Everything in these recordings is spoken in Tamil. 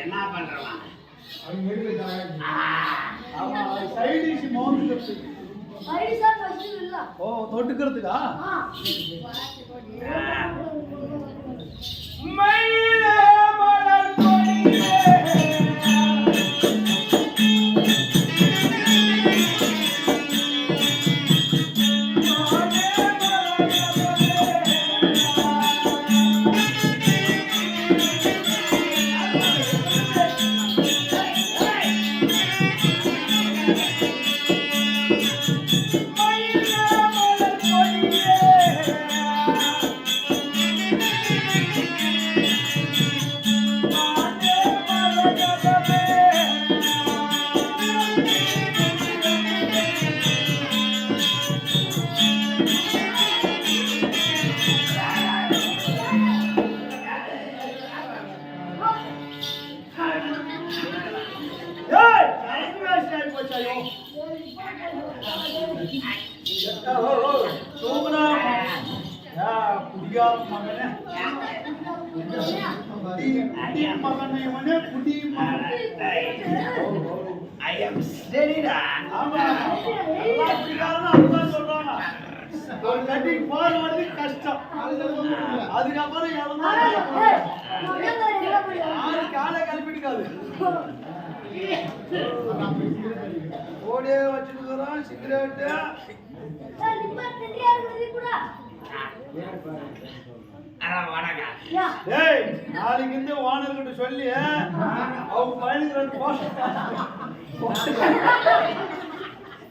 என்ன பண்றவன் ஓ தொட்டுக்கிறதுக்கா மயிலே. மகனே குடி மகனே ஐ எம் ஸ்டெடிடா ஆமா எல்லாம் அப்படிக்காரங்க சொல்றாங்க ஒரு கட்டி பால் கஷ்டம் அதுக்கப்புறம் எவ்வளவு ஆறு காலை கல்பிடிக்காது ஓடியே வச்சுருக்கிறோம் சிகரெட்டு நாளைக்கு இருந்து ஓனர்கிட்ட சொல்லி அவங்க பையனுக்கு ரெண்டு போஸ்ட்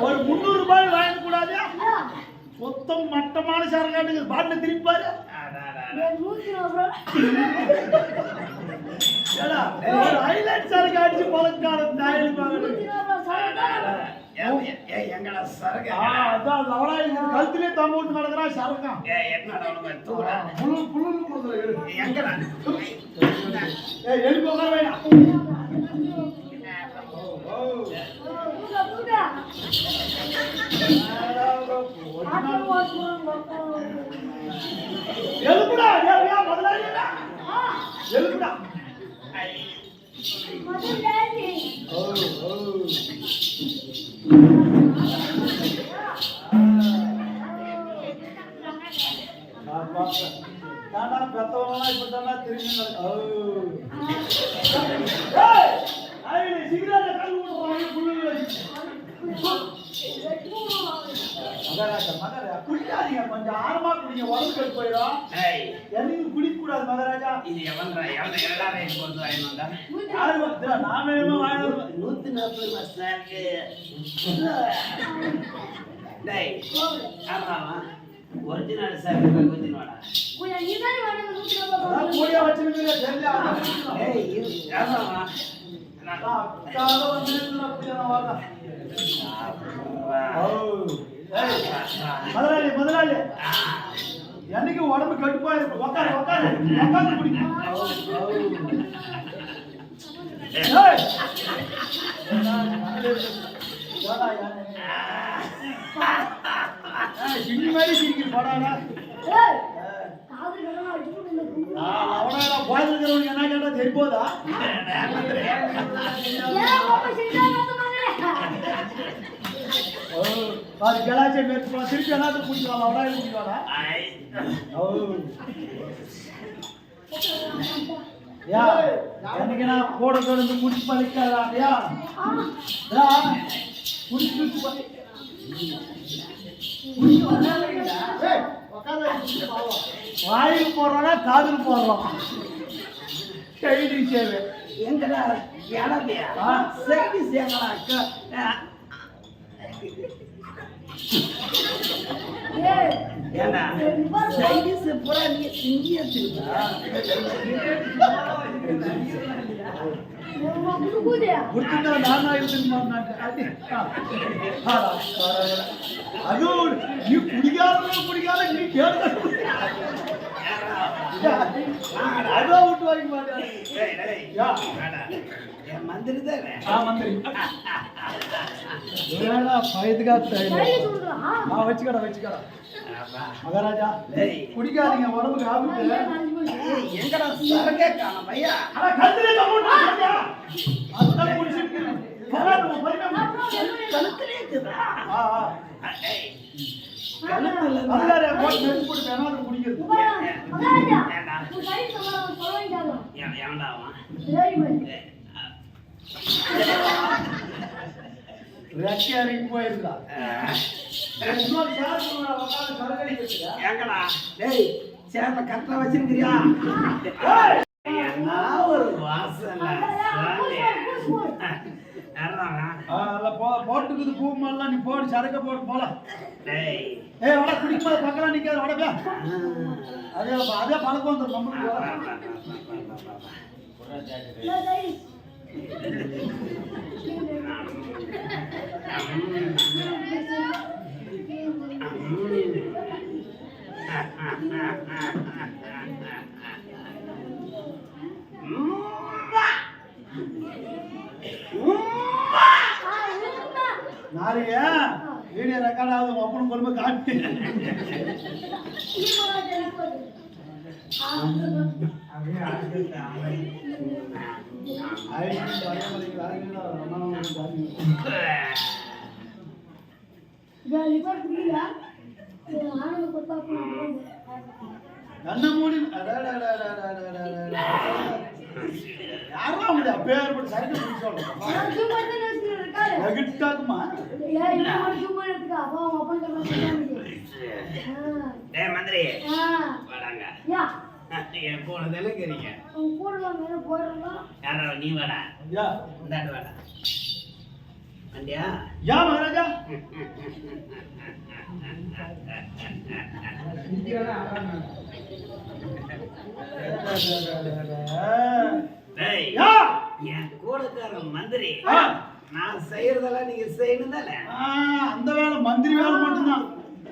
ஒரு முந்நூறு ரூபாய் வாங்க கூடாது சுத்தம் மட்டமான சரக்காட்டுக்கு பாட்டில் திருப்பாரு. ஹைலைட் சரக்கு அடிச்சு பழக்கார தாயில் கழுத்திலே தம்பு விட்டு நடக்கிறான் சரக்கான் ஏய் எழுப்பி உட்கார வேண்டாம் எழுப்புடா ஏய், ஏன் முதலாளிடா எழுப்புடா. ஓ ஓ தாண்டா பெத்தவனா இப்ப தாண்டா திரும்பி நடக்க ஏய் ஐயே சிகரெட் கல் விடுறாங்க புல்லுல மகராஜா மகராஜா குடிக்காதீங்க கொஞ்சம் ஆரமா குடிங்க உடம்பு கெட்டு போயிடும் ஏய், என்னைக்கு குடிக்க கூடாது மகராஜா இது எவன்டா? எவன்டா? என்னடா ரேட் போட்டு வாங்கிட்டு வந்தா? யாரு வந்து நாம வேணுமா வாங்கிட்டு நூத்தி நாற்பது ரூபாய் ஸ்நாக்கு. டேய், ஆமாவா? ஒரிஜினல் சாக்கு போய் ஊத்தின்னு வாடா. அதான் கூடிய வச்சிருக்கீங்க தெரியல ஏய், இரு. ஆமாவா? நான் என்னைக்கு உடம்பு கடுப்பா இருக்கு உட்காரு உட்காரு உட்காந்து குடி. ஏய்! ஏடா, ஏய், சிங்கி மாதிரி சிரிக்கிற படாடா அவனா போயிருக்கிறவங்க என்ன கேட்டா தெரிப்போதா அது கலாச்சாரம் மேற்கு போலாம் திருப்பி என்ன கூட்டிட்டு வரலாம் அவடா கூட்டிட்டு வரலாம் நான் போட தொடர்ந்து முடிச்சு பழிக்காதாயா முடிச்சு வாயில் போடுறோம்னா காதில் போடுறோம். செய்தி சேவை. எங்கடா சேவையா செய்தி சேவை ஏன்னா சைனீஸ் பூரா நீ இந்திய ಅದು ನೀವು ಕುಡಿಗಾರ ಕುಡಿಗಾರ ನೀವು ಕೇಳ ಅದೋ ಊಟವಾಗಿ ಮಾಡಿ మంత్రి వచ్చి కదా వచ్చి కదా மகாராஜா குடிக்காதீங்க உடம்புக்கு ஆபத்து எங்கடா சரக்கே காணோம் ஐயா? அட கத்திலே தம்புடா அத குடிச்சிட்டு கரடு பரிணாம ரஷ்யா வரைக்கும் போயிருந்தா ஏங்கடா டேய் சேத்த கட்டில வச்சிருக்கியா ஒரு வாசனை போட்டுக்குது பூ மாதிரிலாம் நீ போடு சரக்க போட்டு போலாம். ஏ வட குடிக்கும்போது பக்கம் நிக்காது வடப்பா அதே அதே பழக்கம் வந்துடும் நம்மளுக்கு. நாரியா வீடியோ ரெக்கார்டாவது அப்பனும் பொறுமை காட்டு. கண்ண மூடி யாரும் அப்படி அப்பேற்பட்ட சரக்கு சொல்றோம் நகிட்டாக்குமா சும்மா எடுத்துக்கா அப்பா அவங்க அப்பா டே மந்திரி. வாடாங்க. என் கூட தெலுங்குறீங்க உன் நீ வாடா. ஐயா இந்தாண்டு வாடா. வண்டியா? என் கூடக்கார மந்திரி. நான் செய்யறதெல்லாம் நீங்க செய்யணும் தானே? அந்த வேலை மந்திரி வேலை மட்டும்தான்.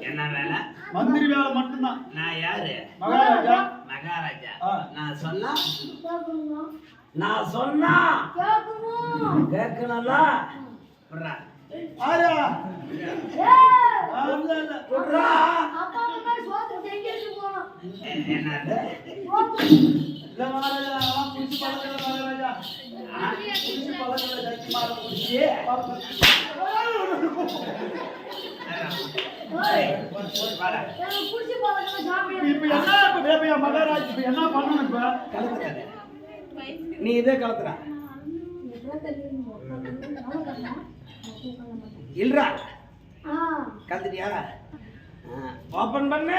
என்ன வேலை? மந்திரி வேலை மட்டும்தான். நான் யாரு? மகாராஜா. மகாராஜா. நான் சொன்னா? நான் சொன்னா? கேட்கணும்ல விடுறா. ஆயா. விடுறா. என்னது மகாராஜா இப்ப நீ இதே கலத்துற. இல்லா கலந்துட்டியா? ஓபன் பண்ணு.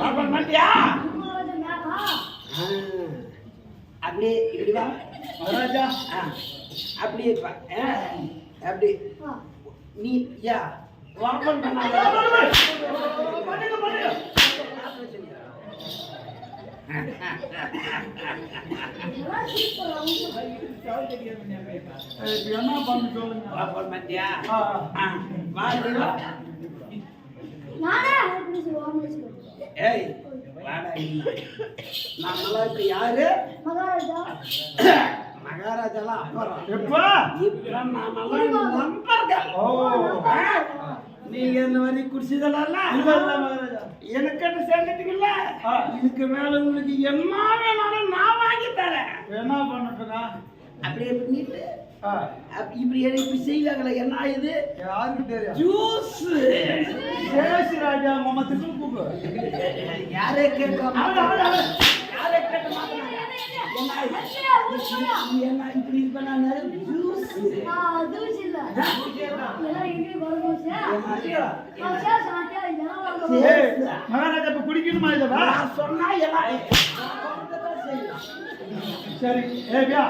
ஓபன் பண்ணியா அப்படியே இப்படி வா மகாராஜா ஆ. அப்படியே வா ஆ. அப்படி நீ யா ஓபன் பண்ணாத பண்ணுங்க பண்ணுங்க இப்ப என்ன பண்ண சொல்லுங்க ஓபன் பண்ணிட்டியா ஆ, ஆ. வா இப்படி வா நானே புடிச்சு வாங்க ஏய் வாடா இப்ப யாரு மகாராஜா மகாராஜாலாம் அப்புறம் எப்ப இப்ப நாமெல்லாம் ஓ நீங்க இந்த மாதிரி குடிச்சதெல்லாம் எனக்கு என்ன சேர்ந்துட்டீங்கல்ல இதுக்கு மேல உங்களுக்கு என்ன வேணாலும் நான் வாங்கி தரேன் என்ன பண்ணட்டுங்க அப்படியே பண்ணிட்டு இப்படி இப்படி செய்வாங்களே என்ன ஆயுது யாருக்கு ஜூஸ். சேஷி ராஜா மாமா திரும்ப கூப்பிடு. யாரே கேட்க யாரே கேட்க மாட்டாங்க என்ன இப்படி பண்ணாங்க ஜூஸ். ஜூஸ் இல்ல. மகாராஜா குடிக்கணுமா இதெல்லாம் சொன்னா எல்லாம் சரி ஏபியா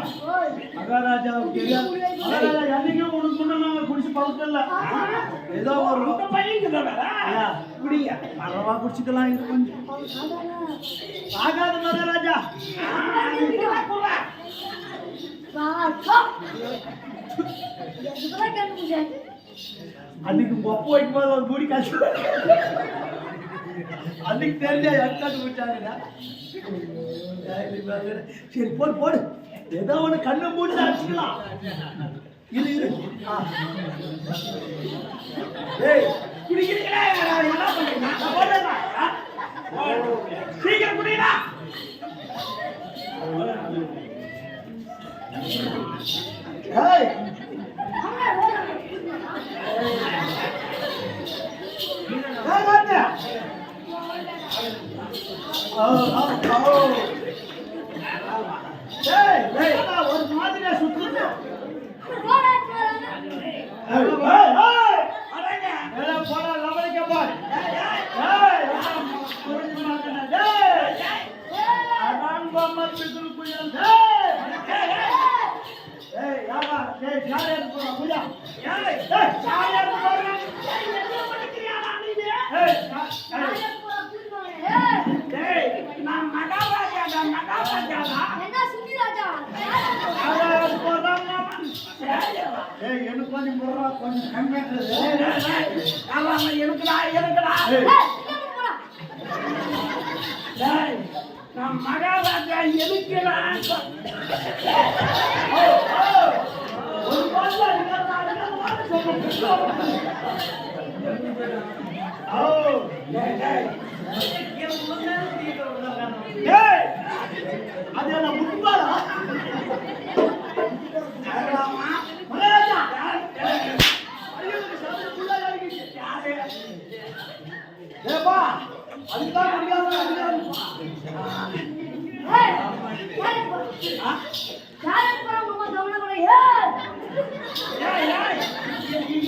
மகாராஜாவுக்கு மகாராஜா என்னைக்கும் உனக்கு நாங்க குடிச்சு பழக்கம் இல்ல ஏதோ ஒரு குடிங்க. அளவா குடிச்சுக்கலாம் இது கொஞ்சம். ஆகாத மகாராஜா. அன்னைக்கு அப்பா வைக்கும் போது ஒரு மூடி காசு அன்னைக்கு தெரிஞ்சா எக்காட்டு விட்டாங்கடா சரி போடு போடு ஏதோ ஒன்று கண்ணு மூடி அடிச்சுக்கலாம் இரு இரு ஆ. ஏய் என்ன பண்ணுறீங்க சீக்கிரம் குடிடா ஏய் அண்ணே, ஓடுங்க. ஏய் வாங்க ஓ ஓ ஓ ஏய் ஏய் அண்ணா, ஒரு மாதிரியா சுத்துது போடா, போடா. ஏய் ஏய் ஏய் அடங்க ஏடா போடா லவலிக்க பார் ஏய் புரிஞ்சு மாட்டேனா டேய் அதான் பாம்மா பிதுல் குயல் டேய் ஏய் யாரா ஏய் யாரா போடா குயா ஏய் ஏய் யாரா போடா ஏய் நானே போடா, கூட்டிட்டு வாங்க. ஏய், டேய் நான் மகாராஜா மகாராஜா என்ன சுத்தி ராஜா? யாரா போடா ஏய் எனக்கு கொஞ்சம் போடுறா எனக்குடா எனக்குடா நான் மகாராஜா எதுக்குடா ஒரு ஓ அது என்ன ஆகலாமா மகாராஜா ஐயோ சாமி புள்ள இறங்கிச்சு ஏப்பா அதுதான் முடியாத ஏய்,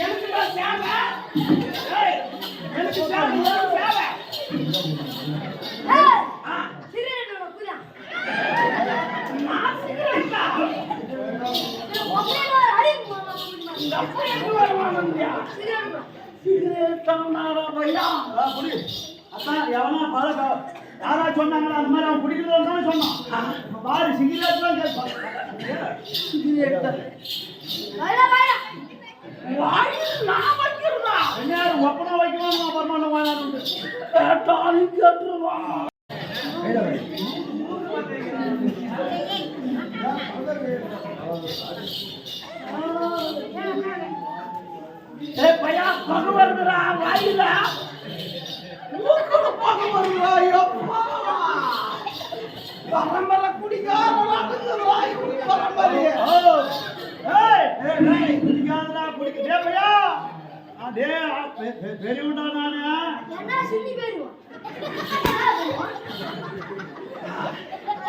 யாரை எனக்கு சிகரெட் வேணும், நான் பையா அதான் எவனா பழக்க யாரா சொன்னாங்களா அந்த மாதிரி அவன் குடிக்கிறதா தானே சொன்னான். பாரு சிகிரெட் தான் கேட்பான் வைக்கிறதா என்ன ஒப்பனை வைக்கணும் அப்புறமா கேட்டாலும் கேட்டுருவான் ஏய் பையா பகு வருதுடா வாயில மூக்குல பகு வருதுடா எப்பா பரம்பரை குடிக்காரன் வாய் பரம்பரையே. குடிக்காதடா குடிக்க. பையா. அடே பெரியவன்டா நானு?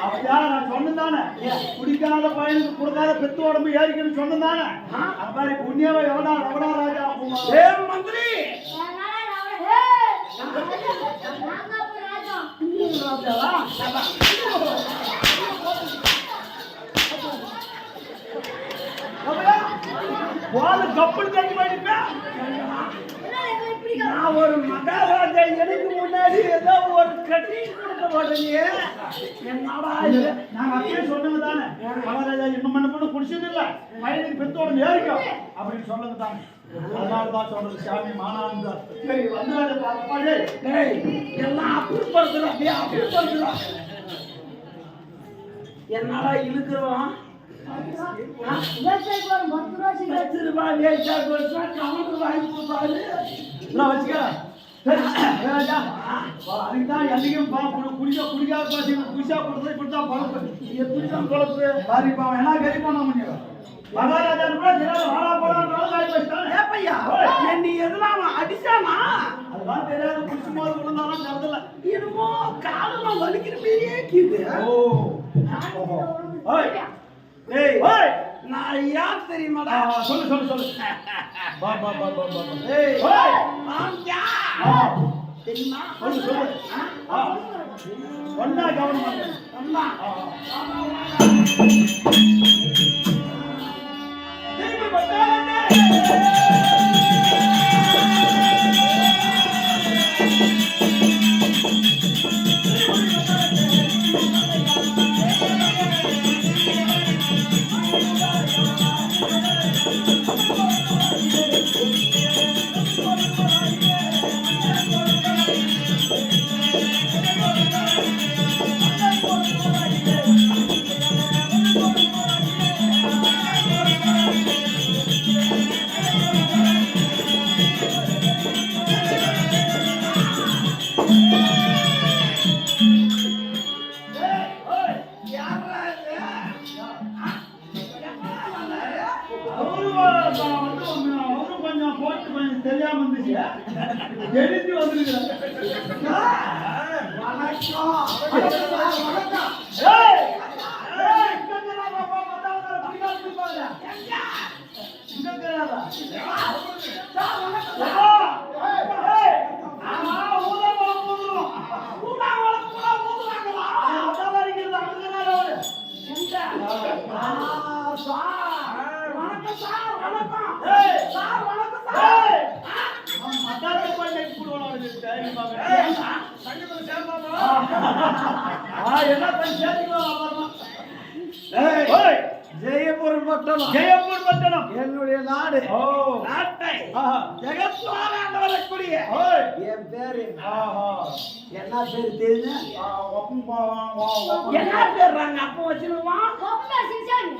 அப்படியா நான் சொன்னதானே குடிக்காத பையனுக்கு கொடுக்காத பெத்து உடம்பு ஏறிக்கணும்னு சொன்னதானே அது மாதிரி புண்ணியவ எவனா ரவணா ராஜா ஏ மந்திரி! நானே, வாழை கப்பல் தண்ணி வாங்கிப்பா நான் ஒரு மகாராஜா எனக்கு முன்னாடி ஏதோ ஒரு கட்டி கொடுக்க உடனே என்னடா இது? நான் அப்படியே சொன்னது தானே. மகாராஜா இன்னும் பண்ண பண்ண குடிச்சது இல்ல. வயதுக்கு பெத்தோட உடம்பு ஏறிக்கும் அப்படின்னு சொன்னது தானே. அதனால தான் சொல்றது சாமி மானாந்தா சரி வந்து டேய் எல்லாம் அப்புறப்படுத்துறா அப்படியே அப்புறப்படுத்துறா என்னடா இழுக்கிறவன்? பத்து ரூபா ரூபாய் வேஸ்டா கொடுத்தா கணக்கு வாங்கி கொடுப்பாரு சரி மகாராஜா அதுக்கு தான் என்னைக்கும் குடிக்க குடிக்காத பசங்க குடிச்சா கொடுத்தா இப்படி தான் பழப்பு எப்படி தான் பழப்பு பாரு இப்போ அவன் என்ன கறி பண்ண முடியும் மகாராஜா கூட தெரியாத வாடா போடான்னு காய் வச்சுட்டான் ஏப்பையா என்னை எதுனா அவன் அடிச்சானா அதெல்லாம் தெரியாது குடிச்சு போது விழுந்தாலும் நடந்தல என்னமோ வலிக்கிற மாதிரியே ஓ ஏய் ஓய் நான் யார் தெரியுமாடா? சொல்லு சொல்லு சொல்லு. பா பா பா பா பா. ஏய் ஆ, தெரியுமா? சொல்லு சொல்லு. கவனமா என்ன பண்ணி சேர்த்துக்கலாம் அப்புறமா. ஏய்! ஜெயபுரம் பட்டணம் ஜெயப்பூர் பட்டணம் என்னுடைய நாடு. ஓ. நாட்டை. ஆஹா. ஜெகத்வாராண்டு வரக்கூடிய ஓய். என் பேரு ஆஹா. என்ன பேரு ஒப்பம் என்ன பேர்றாங்க அப்ப வச்சிருவான் கொப்பை சிரிச்சாங்க.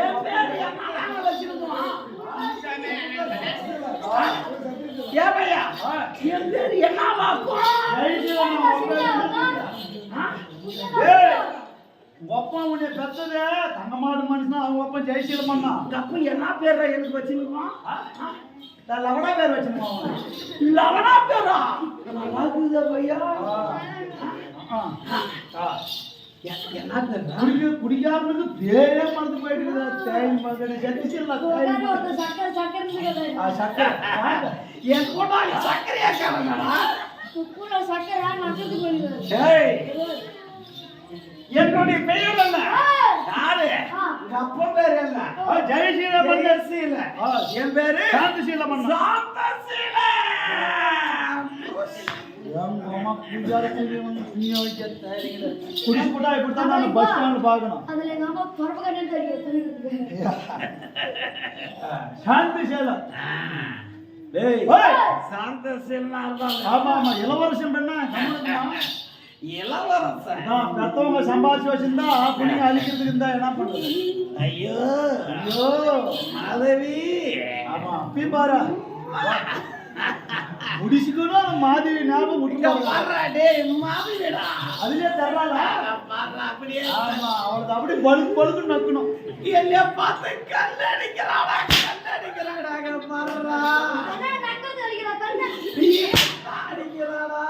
என் பேரு என்ன? வச்சிருவான் ஏமையா என் பேரு என்னவாக்கும் ஜெயிச்சிரமா ஏய் ஒப்பம் உன்னை பெத்தது தங்கமாடு மனுஷன் அவங்க ஒப்பம் ஜெயிச்சிரமண்ணா தப்பு என்ன பேர்ரா எனக்கு வச்சிருவான் லவடா பேர் வச்சிருக்கான் லவனா பேரா? நல்லாக்குதா பையா? ஆ. ஆ. என்ன குடிக்க குடிக்காரனுக்கு பேரே மறந்து போயிட்டு தேய் மகனை ஜெயிச்சிடலாம் சக்கரை என் கூட சர்க்கரையா காரணடா கூட சக்கரை என்னுடைய பெயர் ஏய்! யாரு? அப்பா பேர் ஜெயசீலமன் ஜெயசீல ஆ என் பேரு? சாந்தசீல குடிச்சுட்டா இப்படித்தான் நான் பஸ் ஸ்டாண்ட் பார்க்கணும். அதுல எங்க அம்மா பரப்பு கட்டணும் தெரியும். தெரியுது. சாந்தி சேலம் டேய் ஓய்! சாந்தசீலனா இருந்தாங்க ஆமா ஆமா. இளவரசன் பெண்ணா? பெத்தவங்க சம்பாதிச்சு வச்சிருந்தா புண்ணிய அழிக்கிறதுக்கு இருந்தா என்ன பண்றது ஐயோ. ஐயோ. மாதவி. ஆமா. அப்படி பாரு. முடிச்சுக்கணும் மாதவி ஞாபகம் அதுலயே வர்றா அப்படியே. ஆமா அவளுக்கு அப்படி பழுக்கு பழுக்கு நக்கணும். என்னைய பார்த்து கல்லடிக்கிறாடா கல்லடிக்கிறாடாங்க வர்றா அண்ணா, நக்கத்து அடிக்கிறா, கண்ணு. அடிக்கிறாடா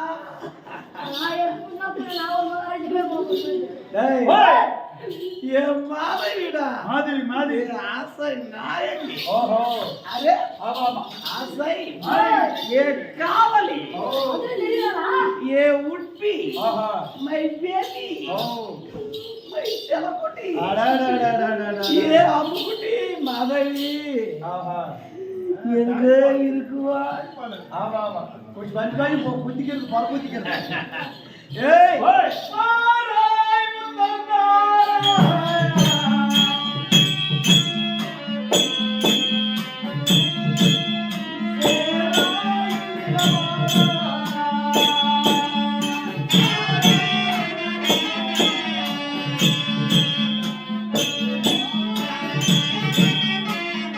என் மாதவிடா. மாதவி மாதவி. ஆசை நாயகி. ஓஹோ. அரே. ஆமா ஆமா. ஆசை ஏ காவலி? ஏ உட்பி. மை பேபி மை செலக்குட்டி. ஏ அம்முக்குட்டி மாதவி. ஆஹா. எங்க இருக்குவா ஆமா ஆமா. கொஞ்சம் போ குத்திக்கிறது பர குத்திக்கிறது ஏய் ஓய்!